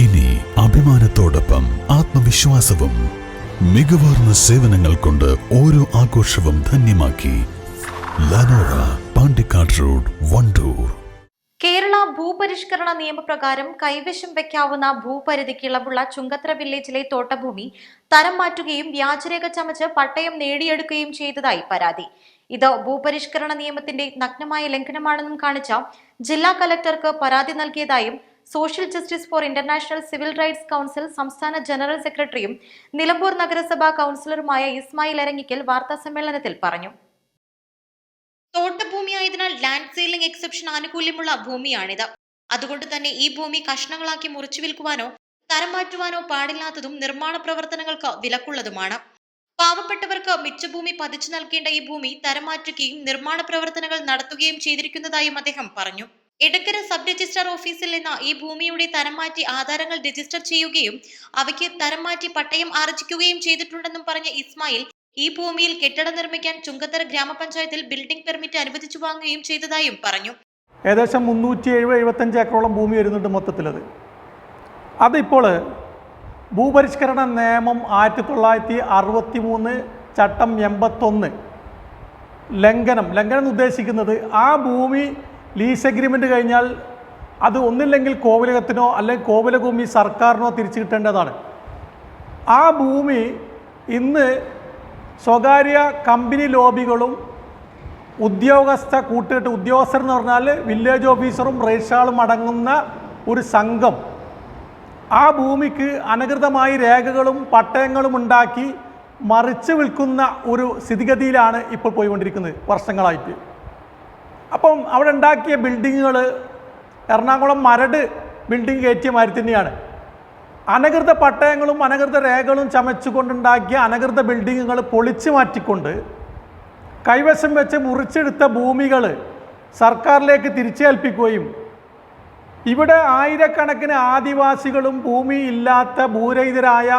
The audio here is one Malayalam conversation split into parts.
ഇനി അഭിമാനത്തോടൊപ്പം ആത്മവിശ്വാസവും മികവാർന്ന സേവനങ്ങൾ കൊണ്ട് ഓരോ ആഘോഷവും ധന്യമാക്കി ലനോറ പാണ്ടിക്കാട് റോഡ് വണ്ടൂർ. കേരള ഭൂപരിഷ്കരണ നിയമപ്രകാരം കൈവശം വയ്ക്കാവുന്ന ഭൂപരിധിക്ക് ഇളവുള്ള ചുങ്കത്ര വില്ലേജിലെ തോട്ടഭൂമി തരം മാറ്റുകയും വ്യാജരേഖ ചമച്ച് പട്ടയം നേടിയെടുക്കുകയും ചെയ്തതായി പരാതി. ഇത് ഭൂപരിഷ്കരണ നിയമത്തിന്റെ നഗ്നമായ ലംഘനമാണെന്നും കാണിച്ച ജില്ലാ കലക്ടർക്ക് പരാതി നൽകിയതായും social justice for international civil rights council സംസ്ഥാന ജനറൽ സെക്രട്ടറിയും നിലമ്പൂർ നഗരസഭാ കൗൺസിലറുമായ ഇസ്മായിൽ എരങ്ങിക്കൽ വാർത്താസമ്മേളനത്തിൽ പറഞ്ഞു. തോട്ടഭൂമിയായതിനാൽ ലാൻഡ് സീലിംഗ് എക്സെപ്ഷൻ ആനുകൂല്യമുള്ള ഭൂമിയാണിത്. അതുകൊണ്ട് തന്നെ ഈ ഭൂമി കഷ്ണങ്ങളാക്കി മുറിച്ചു വിൽക്കുവാനോ തരം മാറ്റുവാനോ പാടില്ലാത്തതും നിർമ്മാണ പ്രവർത്തനങ്ങൾക്ക് വിലക്കുള്ളതുമാണ്. പാവപ്പെട്ടവർക്ക് മിച്ചഭൂമി പതിച്ചു നൽകേണ്ട ഈ ഭൂമി തരം മാറ്റുകയും നിർമ്മാണ പ്രവർത്തനങ്ങൾ നടത്തുകയും ചെയ്തിരിക്കുന്നതായും അദ്ദേഹം പറഞ്ഞു. എടക്കര സബ് രജിസ്ട്രാർ ഓഫീസിൽ നിന്ന് ഈ ഭൂമിയുടെ തരം മാറ്റി ആധാരങ്ങൾ രജിസ്റ്റർ ചെയ്യുകയും അവയ്ക്ക് തരം മാറ്റി പട്ടയം ആർജിക്കുകയും ചെയ്തിട്ടുണ്ടെന്നും പറഞ്ഞ ഇസ്മായിൽ ഈ ഭൂമിയിൽ കെട്ടിടം നിർമ്മിക്കാൻ ചുങ്കത്തറ ഗ്രാമപഞ്ചായത്തിൽ ബിൽഡിംഗ് പെർമിറ്റ് അനുവദിച്ചു വാങ്ങുകയും ചെയ്തതായും പറഞ്ഞു. ഏകദേശം മുന്നൂറ്റി എഴുപത് എഴുപത്തഞ്ച് ഏക്കറോളം ഭൂമി വരുന്നുണ്ട് മൊത്തത്തിലത്. അതിപ്പോൾ ഭൂപരിഷ്കരണ നിയമം ആയിരത്തി തൊള്ളായിരത്തി അറുപത്തി മൂന്ന് ചട്ടം എൺപത്തൊന്ന് ലംഘനം ലംഘനം ഉദ്ദേശിക്കുന്നത് ആ ഭൂമി ലീസ് എഗ്രിമെന്റ് കഴിഞ്ഞാൽ അത് ഒന്നില്ലെങ്കിൽ കോവിലകത്തിനോ അല്ലെങ്കിൽ കോവില ഭൂമി സർക്കാരിനോ തിരിച്ചു കിട്ടേണ്ടതാണ്. ആ ഭൂമി ഇന്ന് സ്വകാര്യ കമ്പനി ലോബികളും ഉദ്യോഗസ്ഥ കൂട്ടുകെട്ട് ഉദ്യോഗസ്ഥർ എന്ന് പറഞ്ഞാൽ വില്ലേജ് ഓഫീസറും റേഷാളും അടങ്ങുന്ന ഒരു സംഘം. ആ ഭൂമിക്ക് അനധികൃതമായി രേഖകളും പട്ടയങ്ങളും ഉണ്ടാക്കി മറിച്ച് വിൽക്കുന്ന ഒരു സ്ഥിതിഗതിയിലാണ് ഇപ്പോൾ പോയിക്കൊണ്ടിരിക്കുന്നത് വർഷങ്ങളായിട്ട്. അപ്പം അവിടെ ഉണ്ടാക്കിയ ബിൽഡിങ്ങുകൾ എറണാകുളം മരട് ബിൽഡിംഗ് കയറ്റിയ മാതിരി തന്നെയാണ്. അനകൃത പട്ടയങ്ങളും അനകൃത രേഖകളും ചമച്ചുകൊണ്ടുണ്ടാക്കിയ അനകൃത ബിൽഡിങ്ങുകൾ പൊളിച്ചു മാറ്റിക്കൊണ്ട് കൈവശം വെച്ച് മുറിച്ചെടുത്ത ഭൂമികൾ സർക്കാരിലേക്ക് തിരിച്ചേൽപ്പിക്കുകയും ഇവിടെ ആയിരക്കണക്കിന് ആദിവാസികളും ഭൂമി ഇല്ലാത്ത ഭൂരഹിതരായ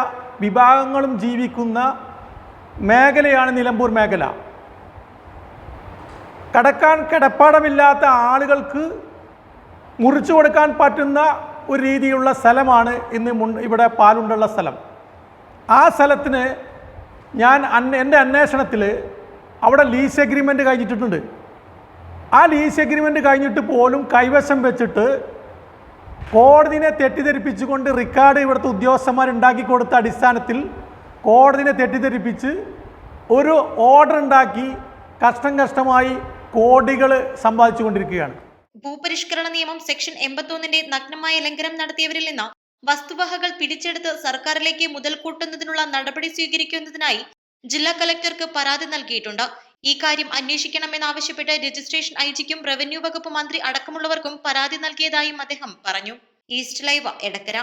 വിഭാഗങ്ങളും ജീവിക്കുന്ന മേഖലയാണ് നിലമ്പൂർ മേഖല. കടക്കാൻ കിടപ്പാടമില്ലാത്ത ആളുകൾക്ക് മുറിച്ചു കൊടുക്കാൻ പറ്റുന്ന ഒരു രീതിയിലുള്ള സ്ഥലമാണ് ഇന്ന് മുൻ ഇവിടെ പാലുണ്ടുള്ള സ്ഥലം. ആ സ്ഥലത്തിന് ഞാൻ അന് എന്റെ അന്വേഷണത്തിൽ അവിടെ ലീസ് എഗ്രിമെന്റ് കഴിഞ്ഞിട്ടുണ്ട്. ആ ലീസ് എഗ്രിമെന്റ് കഴിഞ്ഞിട്ട് പോലും കൈവശം വെച്ചിട്ട് കോടതിനെ തെറ്റിദ്ധരിപ്പിച്ചുകൊണ്ട് റിക്കാർഡ് ഇവിടുത്തെ ഉദ്യോഗസ്ഥന്മാർ ഉണ്ടാക്കി കൊടുത്ത അടിസ്ഥാനത്തിൽ കോടതിനെ തെറ്റിദ്ധരിപ്പിച്ച് ഒരു ഓർഡർ ഉണ്ടാക്കി കഷ്ടം കഷ്ടമായി കോടികൾ സമ്പാദിച്ചുകൊണ്ടിരിക്കുകയാണ്. ഭൂപരിഷ്കരണ നിയമം സെക്ഷൻ എൺപത്തൊന്നിന്റെ നഗ്നമായ ലംഘനം നടത്തിയവരിൽ നിന്ന് വസ്തുവകകൾ പിടിച്ചെടുത്ത് സർക്കാരിലേക്ക് മുതൽ കൂട്ടുന്നതിനുള്ള നടപടി സ്വീകരിക്കുന്നതിനായി ജില്ലാ കലക്ടർക്ക് പരാതി നൽകിയിട്ടുണ്ട്. ഈ കാര്യം അന്വേഷിക്കണമെന്നാവശ്യപ്പെട്ട് രജിസ്ട്രേഷൻ ഐജിക്കും റവന്യൂ വകുപ്പ് മന്ത്രി അടക്കമുള്ളവർക്കും പരാതി നൽകിയതായും അദ്ദേഹം പറഞ്ഞു. East Live Edakkara.